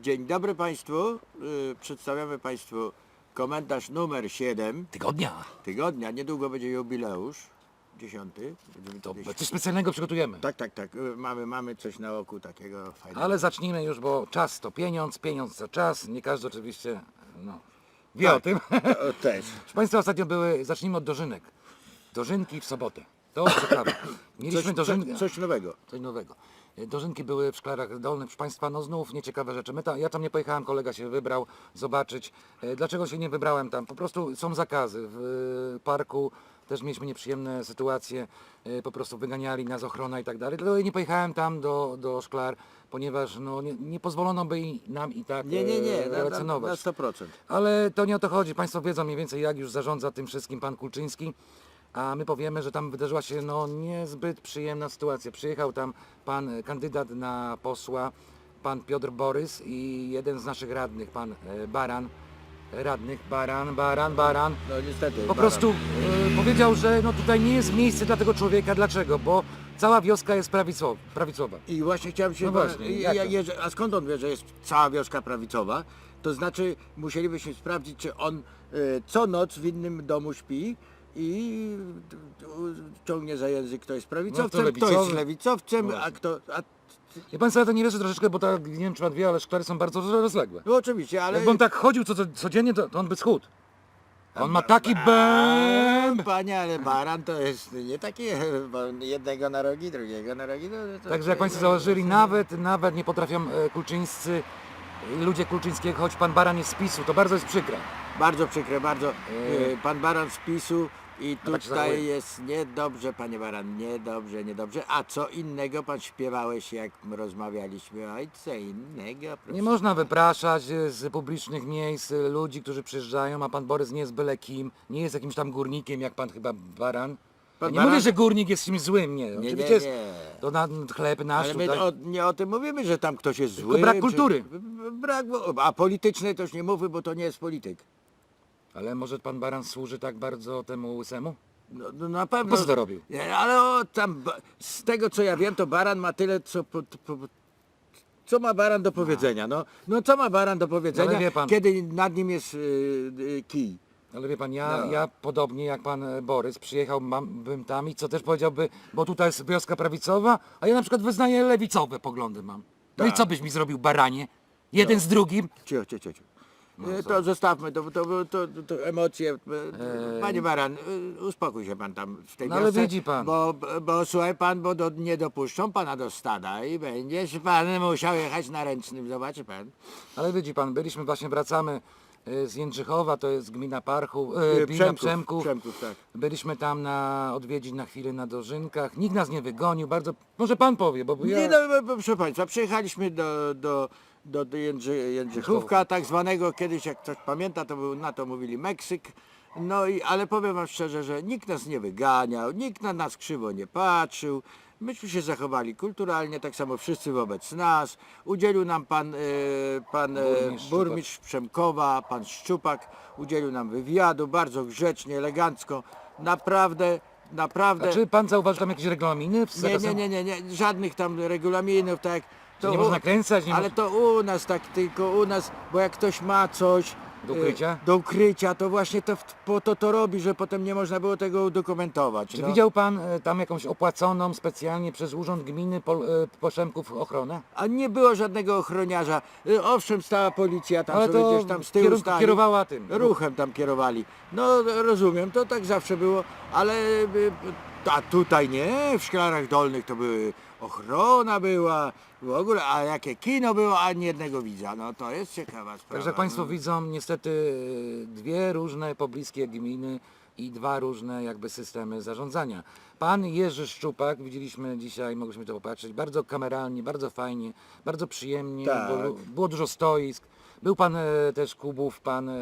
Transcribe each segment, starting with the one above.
Dzień dobry Państwu. Y, Przedstawiamy Państwu komentarz numer 7 Tygodnia. tygodnia. Niedługo będzie jubileusz, dziesiąty. Będziemy To kiedyś- coś specjalnego przygotujemy. Tak, tak, tak. Y, Mamy, mamy coś na oku takiego fajnego. Ale zacznijmy już, bo czas to pieniądz, pieniądz to czas. Nie każdy oczywiście no, wie Tak. o tym. O, też. Proszę Państwa, ostatnio były, zacznijmy od dożynek. Dożynki w sobotę. To ciekawe. Mieliśmy Coś, dożynki. coś, coś nowego. Coś nowego. E, Dożynki były w Szklarach Dolnych, proszę Państwa, no znów nieciekawe rzeczy. My tam, ja tam nie pojechałem, kolega się wybrał zobaczyć. E, Dlaczego się nie wybrałem tam? Po prostu są zakazy. W e, parku też mieliśmy nieprzyjemne sytuacje, po prostu wyganiali nas ochrona i tak dalej. Dlatego nie pojechałem tam do, do Szklar, ponieważ no, nie, nie pozwolono by i nam i tak Nie, nie, nie. e, Na, na, na relacjonować. 100%. Ale to nie o to chodzi. Państwo wiedzą mniej więcej jak już zarządza tym wszystkim pan Kulczyński. A my powiemy, że tam wydarzyła się no, niezbyt przyjemna sytuacja. Przyjechał tam pan e, kandydat na posła, pan Piotr Borys i jeden z naszych radnych, pan e, Baran. Radnych, Baran, Baran, Baran. No niestety. Po prostu e, powiedział, że no, tutaj nie jest miejsce dla tego człowieka. Dlaczego? Bo cała wioska jest prawicowa. prawicowa. I właśnie chciałem się... No właśnie, i- jak a skąd on wie, że jest cała wioska prawicowa? To znaczy musielibyśmy sprawdzić, czy on co noc w innym domu śpi i ciągnie za język, kto jest prawicowcem, kto jest lewicowcem, No a kto... A, Ja pan sobie to nie wierzy troszeczkę, bo tak, nie wiem czy pan wie, ale szklary są bardzo rozległe. no oczywiście, ale... Jakby on tak chodził co, co, codziennie, to, to on by schudł. On ma taki bęb. Panie, ale baran to jest nie taki bo jednego na rogi, drugiego na rogi. No, to Także jak Państwo założyli, nawet, nawet nie potrafią e, kulczyńscy, ludzie kulczyńskiego, choć pan Baran jest z PiSu, to bardzo jest przykre. Bardzo przykre, bardzo. Yy. Pan Baran z PiSu i No tak się tutaj jest niedobrze, panie Baran, niedobrze, niedobrze. A co innego pan śpiewałeś, jak rozmawialiśmy? Oj, co innego, proszę. Nie można wypraszać e, z publicznych miejsc ludzi, którzy przyjeżdżają, a pan Borys nie jest byle kim, nie jest jakimś tam górnikiem, jak pan chyba Baran. Ja nie mówię, że górnik jest czymś złym, nie. nie, Oczywiście jest nie. to na chleb nasz Ale my tutaj. o, nie o tym mówimy, że tam ktoś jest zły. brak czy- kultury. Brak, a polityczny już nie mówmy, bo to nie jest polityk. Ale może pan Baran służy tak bardzo temu łysemu? No, no na pewno. Po co to robił? Nie, ale o, tam, ba- z tego co ja wiem, to Baran ma tyle, co... Po, po, co ma Baran do powiedzenia? No, no co ma Baran do powiedzenia, Ale wie pan- kiedy nad nim jest y, y, kij? Ale wie pan, ja, No. ja podobnie jak pan e, Borys przyjechał mam, bym tam i co też powiedziałby, bo tutaj jest wioska prawicowa, a ja na przykład wyznaję lewicowe poglądy mam. No i Tak. co byś mi zrobił, baranie? Jeden z drugim? Cicho, cicho, cicho. Y, to zostawmy, to, to, to, to, to emocje. Y, Panie Baran, uspokój się pan tam w tej No ale wiosce, widzi pan. Bo, bo słuchaj pan, bo do, nie dopuszczą pana do stada i będziesz pan musiał jechać na ręcznym, zobaczy pan. Ale widzi pan, byliśmy właśnie, wracamy e, z Jędrzychowa, to jest gmina Parchu, e, Y, gmina Przemków. Przemków, tak. Byliśmy tam na odwiedzin na chwilę na Dożynkach. Nikt nas nie wygonił, bardzo... Może pan powie, bo ja... Nie, no, bo, proszę Państwa, przyjechaliśmy do, do, do, do Jędrzy, Jędrzychówka, tak zwanego, kiedyś jak ktoś pamięta, to był, na to mówili Meksyk. No i, ale powiem Wam szczerze, że nikt nas nie wyganiał, nikt na nas krzywo nie patrzył. Myśmy się zachowali kulturalnie, tak samo wszyscy wobec nas. Udzielił nam pan, e, pan e, Burmistrz Szczupak. burmistrz Przemkowa, pan Szczupak, udzielił nam wywiadu, bardzo grzecznie, elegancko. Naprawdę, naprawdę... A czy pan zauważył tam jakieś regulaminy? W Nie, nie, zakazem- nie, nie, nie, żadnych tam regulaminów, tak. nie można kręcać, nie ale to u nas tak tylko u nas, bo jak ktoś ma coś Do e, ukrycia? do ukrycia, to właśnie to w- po to to robi, że potem nie można było tego udokumentować. Czy no. widział pan e, tam jakąś opłaconą specjalnie przez Urząd Gminy Pol, e, Poszemków ochronę? A nie było żadnego ochroniarza. Owszem, stała policja tam Ale sobie to gdzieś tam z tyłu stali. kierowała tym. Ruchem tam kierowali. No rozumiem, to tak zawsze było, ale y, a tutaj nie, w Szklarach Dolnych to były ochrona była, w ogóle, a jakie kino było, ani jednego widza. No to jest ciekawa sprawa. Także jak Państwo widzą, niestety e, dwie różne pobliskie gminy i dwa różne jakby systemy zarządzania. Pan Jerzy Szczupak, widzieliśmy dzisiaj, mogliśmy to popatrzeć, bardzo kameralnie, bardzo fajnie, bardzo przyjemnie, Tak. lu- było dużo stoisk. Był Pan e, też Kubów, Pan e,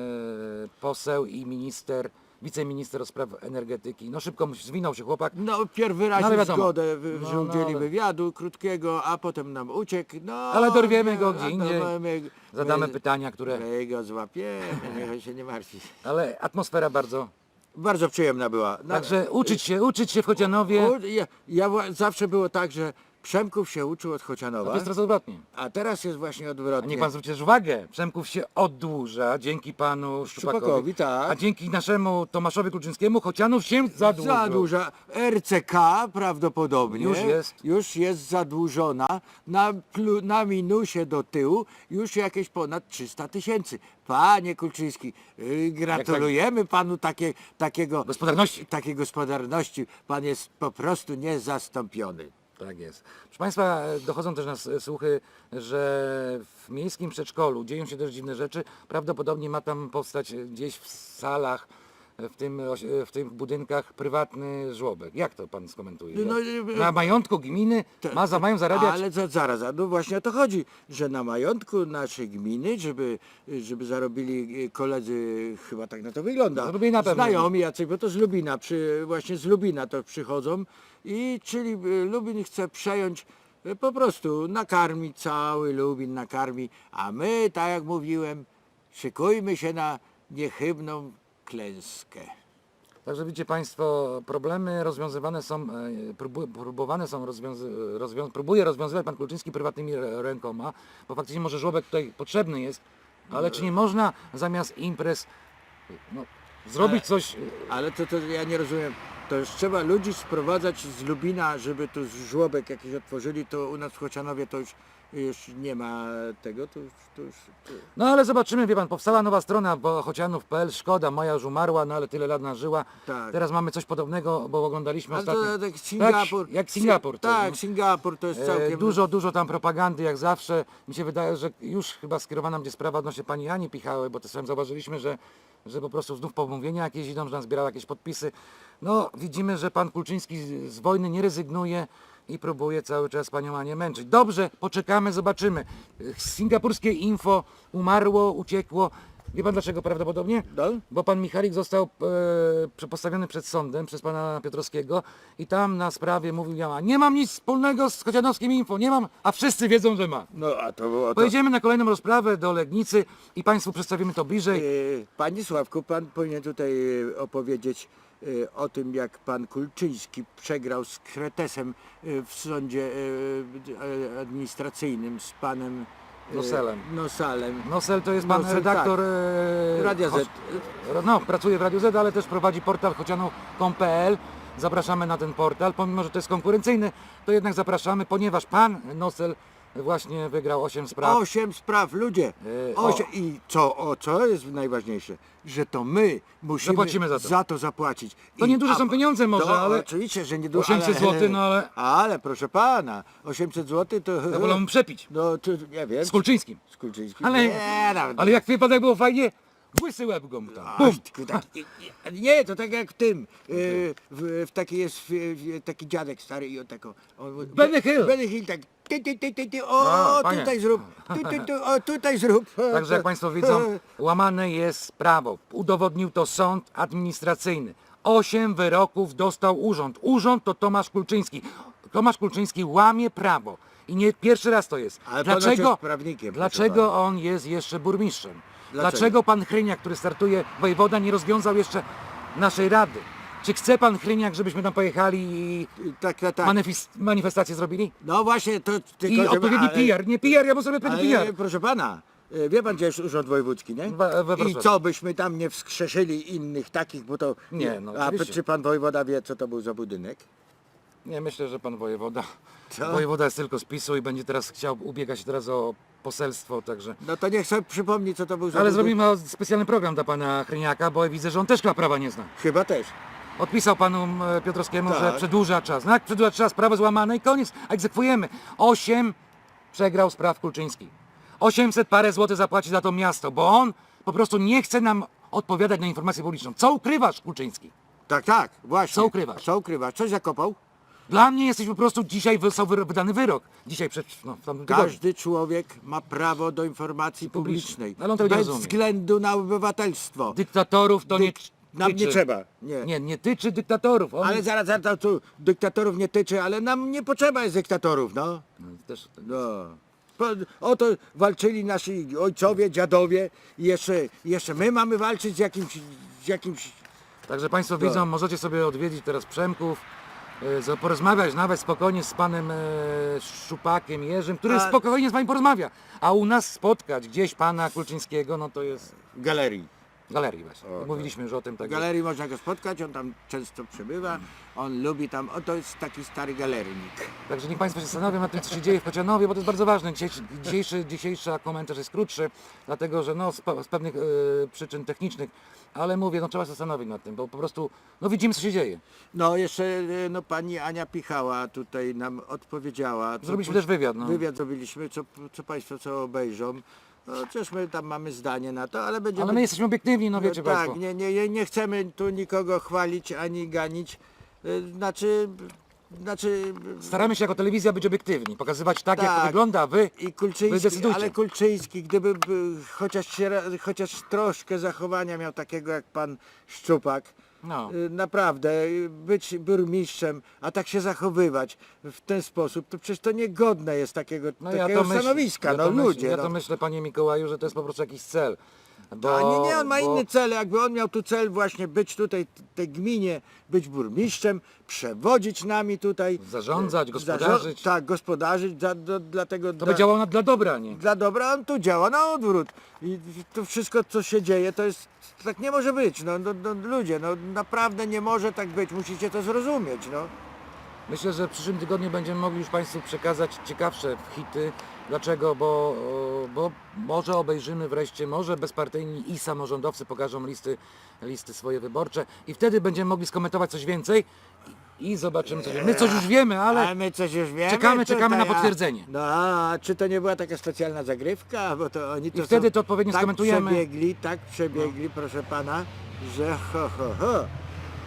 poseł i minister, wiceminister spraw energetyki. No szybko mu zwinął się chłopak. No pierw wyraził No, ale wiadomo. zgodę, że No, no, udzieli ale- wywiadu krótkiego, a potem nam uciekł. No, Ale dorwiemy go gdzie indziej. my- Zadamy my- pytania, które... My go złapiemy, niech się nie martwi. Ale atmosfera bardzo... Bardzo przyjemna była. No, Także uczyć się, uczyć się w Chocianowie. U- Ja, ja wła- zawsze było tak, że Przemków się uczył od A Chocianowa, to jest teraz odwrotnie. a teraz jest właśnie A odwrotnie. niech pan zwróci też uwagę, Przemków się oddłuża dzięki panu Szczupakowi, Szczupakowi, tak. a dzięki naszemu Tomaszowi Kluczyńskiemu Chocianów się zadłużył. Zadłuża. RCK prawdopodobnie Już jest. już jest zadłużona na, plu, na minusie do tyłu już jakieś ponad 300 tysięcy. Panie Kulczyński, yy, gratulujemy panu takie, takiego, Gospodarności. takiej gospodarności. Pan jest po prostu niezastąpiony. Tak jest. Proszę Państwa, dochodzą też nas słuchy, że w miejskim przedszkolu dzieją się też dziwne rzeczy. Prawdopodobnie ma tam powstać gdzieś w salach, w, tym, oś- w tych budynkach prywatny żłobek. Jak to Pan skomentuje? No, Jak- e, Na majątku gminy To- ma, za, mają zarabiać Ale za, zaraz, a no właśnie o to chodzi, że na majątku naszej gminy, żeby, żeby zarobili e, koledzy, chyba tak na to wygląda, Z Lubina pewnie. znajomi jacyś, bo to z Lubina, przy, właśnie z Lubina to przychodzą i czyli e, Lubin chce przejąć e, po prostu nakarmić cały Lubin, nakarmi, a my, tak jak mówiłem, szykujmy się na niechybną klęskę. Także widzicie Państwo, problemy rozwiązywane są, e, próbu, próbowane są rozwiązy, rozwią, próbuje rozwiązywać Pan Kulczyński prywatnymi rękoma, bo faktycznie może żłobek tutaj potrzebny jest, ale czy nie można zamiast imprez no, zrobić coś, Ale to, to ja nie rozumiem. To już trzeba ludzi sprowadzać z Lubina, żeby tu żłobek jakiś otworzyli, to u nas w Chocianowie to już, już nie ma tego, to już, to już to... no ale zobaczymy, wie Pan, powstała nowa strona, bo chocianów.pl, szkoda, moja już umarła, no ale tyle lat nas żyła, Tak. teraz mamy coś podobnego, bo oglądaliśmy Ale ostatnio, to tak Singapur. jak, jak Singapur, to, tak, no. Singapur to jest E, całkiem... Dużo, dużo tam propagandy jak zawsze. Mi się wydaje, że już chyba skierowana będzie sprawa odnośnie pani Ani Pichały, bo też zauważyliśmy, że, że po prostu znów pomówienia jakieś idą, że nam zbierała jakieś podpisy. No widzimy, że pan Kulczyński z, z wojny nie rezygnuje i próbuje cały czas panią Anię męczyć. Dobrze, poczekamy, zobaczymy. Singapurskie info umarło, uciekło. Wie pan dlaczego prawdopodobnie? No. Bo pan Michalik został e, postawiony przed sądem przez pana Piotrowskiego i tam na sprawie mówił, ja nie mam nic wspólnego z Chocianowskim Info, nie mam, a wszyscy wiedzą, że ma. No a to było to... Pojedziemy na kolejną rozprawę do Legnicy i państwu przedstawimy to bliżej. E, Panie Sławku, pan powinien tutaj e, opowiedzieć e, o tym, jak pan Kulczyński przegrał z Kretesem e, w sądzie e, e, administracyjnym z panem Noselem. Nosalem. Nosel to jest pan Nosel, redaktor tak. e, Radia Z. choć- No, pracuje w Radiu Z, ale też prowadzi portal chocianów.pl. Zapraszamy na ten portal, pomimo że to jest konkurencyjny, to jednak zapraszamy, ponieważ pan Nosel właśnie wygrał 8 spraw. Osiem spraw, ludzie. E, Osiem. I co, o, co jest najważniejsze? Że to my musimy Zapłacimy za to. zapłacić. To I- nieduże są pieniądze może, to, ale- Oczywiście, że nie dużo. 800 ale, złotych, no ale- Ale proszę pana, 800 zł to... Ja wolę mu przepić. No to nie wiem. Z Kulczyńskim. Z Kulczyńskim. Ale, Nie, nawet. ale jak jak było fajnie? Łysy łeb go mu tam. Bum. nie, nie, to tak jak w tym, y, w, w taki jest w, w, taki dziadek stary i on tako... On, Benny Hill. Benny Hill, tak, ty, ty, ty, ty, ty, o, No, panie. tutaj zrób, tu, tu, tu, o, tutaj zrób. Także jak Państwo widzą, łamane jest prawo. Udowodnił to sąd administracyjny. Osiem wyroków dostał urząd. Urząd to Tomasz Kulczyński. Tomasz Kulczyński łamie prawo. I nie pierwszy raz to jest. Ale ponoć dlaczego, jest prawnikiem, proszę dlaczego on jest jeszcze burmistrzem? Dlaczego? Dlaczego pan Hryniak, który startuje, wojewoda, nie rozwiązał jeszcze naszej rady? Czy chce pan Hryniak, żebyśmy tam pojechali i Tak, tak, tak. manifest, manifestację zrobili? No właśnie, to tylko, I żeby- odpowiedni ale- PR. Nie PR, ja muszę sobie Ale, odpowiedni PR. proszę pana, y, wie pan gdzie jest urząd wojewódzki, nie? We- we I Wrocławiu. co, byśmy tam nie wskrzeszyli innych takich, bo to... Nie, no A oczywiście. czy pan wojewoda wie, co to był za budynek? Nie, myślę, że pan wojewoda. Co? Wojewoda jest tylko z PiSu i będzie teraz chciał ubiegać się teraz o poselstwo, także. No to niech sobie przypomni, co to był za Ale zrobimy specjalny program dla pana Hryniaka, bo widzę, że on też chyba prawa nie zna. Chyba też. Odpisał panu e, Piotrowskiemu, Tak. że przedłuża czas. No jak przedłuża czas, prawo złamane i koniec, egzekwujemy. Osiem przegrał spraw Kulczyński. 800 parę złotych zapłaci za to miasto, bo on po prostu nie chce nam odpowiadać na informację publiczną. Co ukrywasz, Kulczyński? Tak, tak, właśnie. Co ukrywasz? Co ukrywasz? Coś zakopał? Dla mnie jesteś po prostu dzisiaj został wyro- wydany wyrok. Dzisiaj przed no, w tamtym tygodniu. Każdy człowiek ma prawo do informacji publicznej. Ale on tego nie bez rozumie. względu na obywatelstwo. Dyktatorów to nie Dyk- nam nie tyczy. trzeba. Nie. Nie, nie tyczy dyktatorów. On... Ale zaraz, zaraz, to tu dyktatorów nie tyczy, ale nam nie potrzeba jest dyktatorów, no. No, też, no. Po- O to walczyli nasi ojcowie, dziadowie i jeszcze, jeszcze my mamy walczyć z jakimś, z jakimś Także Państwo widzą, możecie sobie odwiedzić teraz Przemków. E, porozmawiać nawet spokojnie z panem e, Szczupakiem, Jerzym, który A- spokojnie z wami porozmawia. A u nas spotkać gdzieś pana Kulczyńskiego, no to jest galerii. Galerii właśnie. O, tak. Mówiliśmy już o tym. W Tak galerii można go spotkać, on tam często przebywa, on lubi tam, o to jest taki stary galeryjnik. Także niech Państwo się zastanowią nad tym, co się dzieje w Pocianowie, bo to jest bardzo ważne. Dzisiejszy, dzisiejszy, dzisiejszy komentarz jest krótszy, dlatego że no, z, pe- z pewnych e, przyczyn technicznych, ale mówię, no trzeba się zastanowić nad tym, bo po prostu no, widzimy, co się dzieje. No jeszcze e, no, pani Ania Pichała tutaj nam odpowiedziała. co Zrobiliśmy też wywiad. No. Wywiad zrobiliśmy, co, co Państwo co obejrzą. No, my tam mamy zdanie na to, ale będziemy... Ale my jesteśmy obiektywni, no No wiecie tak, Państwo. nie, nie, nie chcemy tu nikogo chwalić ani ganić. Y, Znaczy, znaczy Staramy się jako telewizja być obiektywni, pokazywać tak, jak to Tak. wygląda, a wy i Wy Kulczyński, zdecydujcie. ale Kulczyński, gdyby by, chociaż, się, ra- chociaż troszkę zachowania miał takiego jak pan Szczupak, No. y, naprawdę y, być burmistrzem, a tak się zachowywać w ten sposób, to przecież to niegodne jest takiego, No ja takiego to myślę, stanowiska, ja no to myśl- ludzie. Ja no. to myślę, panie Mikołaju, że to jest po prostu jakiś cel. Bo, A nie, nie, on ma bo- inny cel. Jakby on miał tu cel właśnie być tutaj, tej gminie, być burmistrzem, przewodzić nami tutaj. Zarządzać, e, gospodarzyć. tak, gospodarzyć, dla, do, dlatego To dla, by działało na, dla dobra, nie. dla dobra on tu działa na odwrót. I to wszystko, co się dzieje, to jest, tak nie może być. No, no, no ludzie, no naprawdę nie może tak być, musicie to zrozumieć, no. Myślę, że w przyszłym tygodniu będziemy mogli już Państwu przekazać ciekawsze hity. Dlaczego? Bo, bo może obejrzymy wreszcie, może bezpartyjni i samorządowcy pokażą listy, listy swoje wyborcze i wtedy będziemy mogli skomentować coś więcej i, zobaczymy coś. My coś już wiemy, Ale ale my coś już wiemy. czekamy, czekamy na a- potwierdzenie. No a czy to nie była taka specjalna zagrywka? Bo to oni to I wtedy są to odpowiednio tak skomentujemy. przebiegli, tak przebiegli, proszę pana, że ho, ho, ho.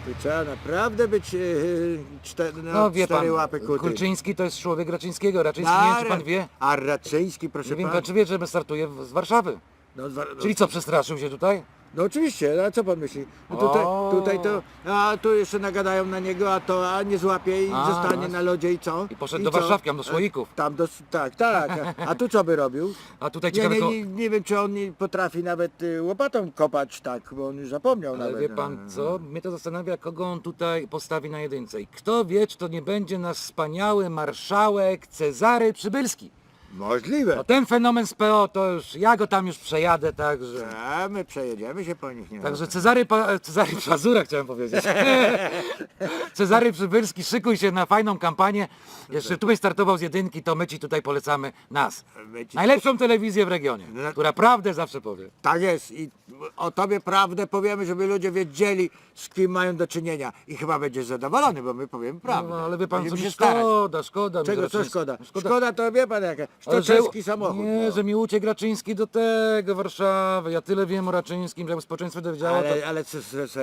Tu trzeba naprawdę być yy, cztery, no, no wie cztery pan, łapy kuty. Kulczyński to jest człowiek Raczyńskiego. Raczyński, nie wiem czy pan wie. A Raczyński, proszę Nie wiem pana. pan czy wie, że startuje w- z Warszawy. No, dwa- no, Czyli co, przestraszył się tutaj? No oczywiście, no, a co pan myśli? No tutaj, O. tutaj to, a tu jeszcze nagadają na niego, a to a nie złapie i A, zostanie no. na lodzie i co? I poszedł do co? Warszawki, tam do słoików. Tam do, tak, tak. A, a tu co by robił? A tutaj Nie, ciekawe nie, ko- nie, nie wiem, czy on nie potrafi nawet y, łopatą kopać tak, bo on już zapomniał Ale nawet. wie pan co? Mnie to zastanawia, kogo on tutaj postawi na jedynce. I kto wie, czy to nie będzie nasz wspaniały marszałek Cezary Przybylski. Możliwe. No ten fenomen z PO to już, ja go tam już przejadę, także... A my przejedziemy się po nich, nie Także Cezary, pa, Cezary Pazura chciałem powiedzieć. Cezary Przybylski, szykuj się na fajną kampanię. Jeszcze tu byś startował z jedynki, to my ci tutaj polecamy nas. My ci- Najlepszą telewizję w regionie, która prawdę zawsze powie. Tak jest i o tobie prawdę powiemy, żeby ludzie wiedzieli, z kim mają do czynienia. I chyba będziesz zadowolony, bo my powiemy prawdę. No, ale wie pan, co Będziemy mi starać. szkoda, szkoda. mi Czego, co szkoda? szkoda? to wie pan jaka, Ale czeski samochód. Nie, no. że mi uciekł Raczyński do tego, Warszawy. Ja tyle wiem o Raczyńskim, że jakby społeczeństwo dowiedziało, to... Ale, ale co, co, co,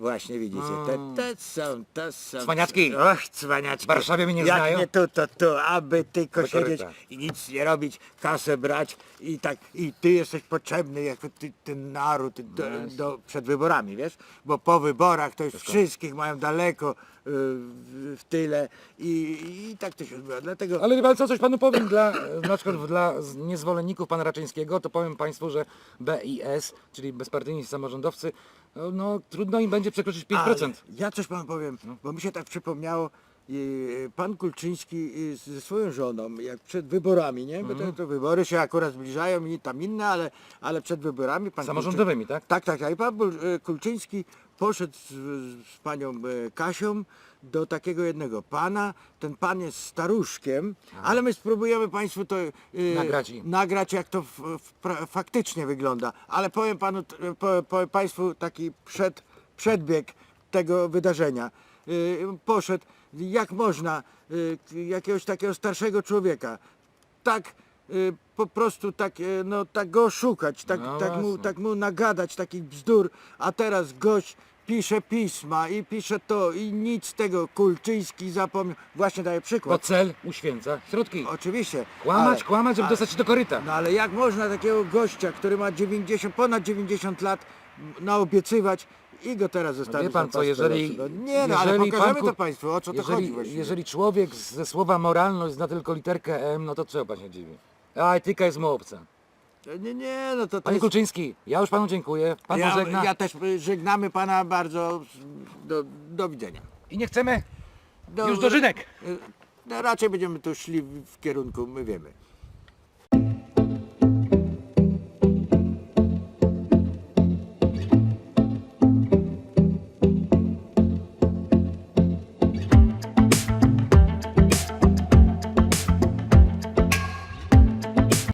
właśnie widzicie, te, te są, te są... Cwaniaczki. Och, cwaniaczki. W Warszawie mnie nie Jak znają? nie tu, to tu, aby tylko Do siedzieć i nic nie robić, kasę brać i tak, i ty jesteś potrzebny jako ty, ten naród do, do, przed wyborami, wiesz? Bo po wyborach to już wszystkich mają daleko y, w, w tyle i, i tak to się odbywa, dlatego... Ale wie pan co, coś panu powiem dla, e, na przykład dla z- niezwolenników pana Raczyńskiego, to powiem państwu, że BIS, czyli bezpartyjni samorządowcy, no, no trudno im będzie przekroczyć 5%. Ale ja coś pan powiem, No. bo mi się tak przypomniało, pan Kulczyński y, ze swoją żoną, jak przed wyborami, nie? Bo Mhm. to, to wybory się akurat zbliżają i tam inne, ale, ale przed wyborami pan Samorządowymi, tak? Tak, tak, tak. I pan y, Kulczyński poszedł z, z panią Kasią do takiego jednego pana. Ten pan jest staruszkiem, ale my spróbujemy państwu to y, Nagrać nagrać jak to w, w, pra- faktycznie wygląda. Ale powiem panu, t- powiem państwu taki przed, przedbieg tego wydarzenia. Y, poszedł, jak można y, jakiegoś takiego starszego człowieka tak y, po prostu tak, no, tak go oszukać, tak, No tak, mu, tak mu nagadać takich bzdur, a teraz gość pisze pisma i pisze to i nic z tego Kulczyński zapomniał. Właśnie daję Bo przykład. cel uświęca środki. Oczywiście. Kłamać, ale- kłamać, żeby ale- dostać się do koryta. No ale jak można takiego gościa, który ma 90, ponad 90 lat, naobiecywać i go teraz zostawić Wie pan co, jeżeli? No, nie no, ale jeżeli pokażemy pan to Państwu, o co to jeżeli, chodzi właściwie. jeżeli człowiek ze słowa moralność zna tylko literkę M, no to pan się dziwi? A etyka jest mu obca. Nie, nie, no to, to Panie jest... Kulczyński, ja już panu dziękuję. Pan Ja, pożegna. ja też y, żegnamy pana bardzo. Do, do widzenia. I nie chcemy no, Już dożynek. No, raczej będziemy tu szli w kierunku, my wiemy.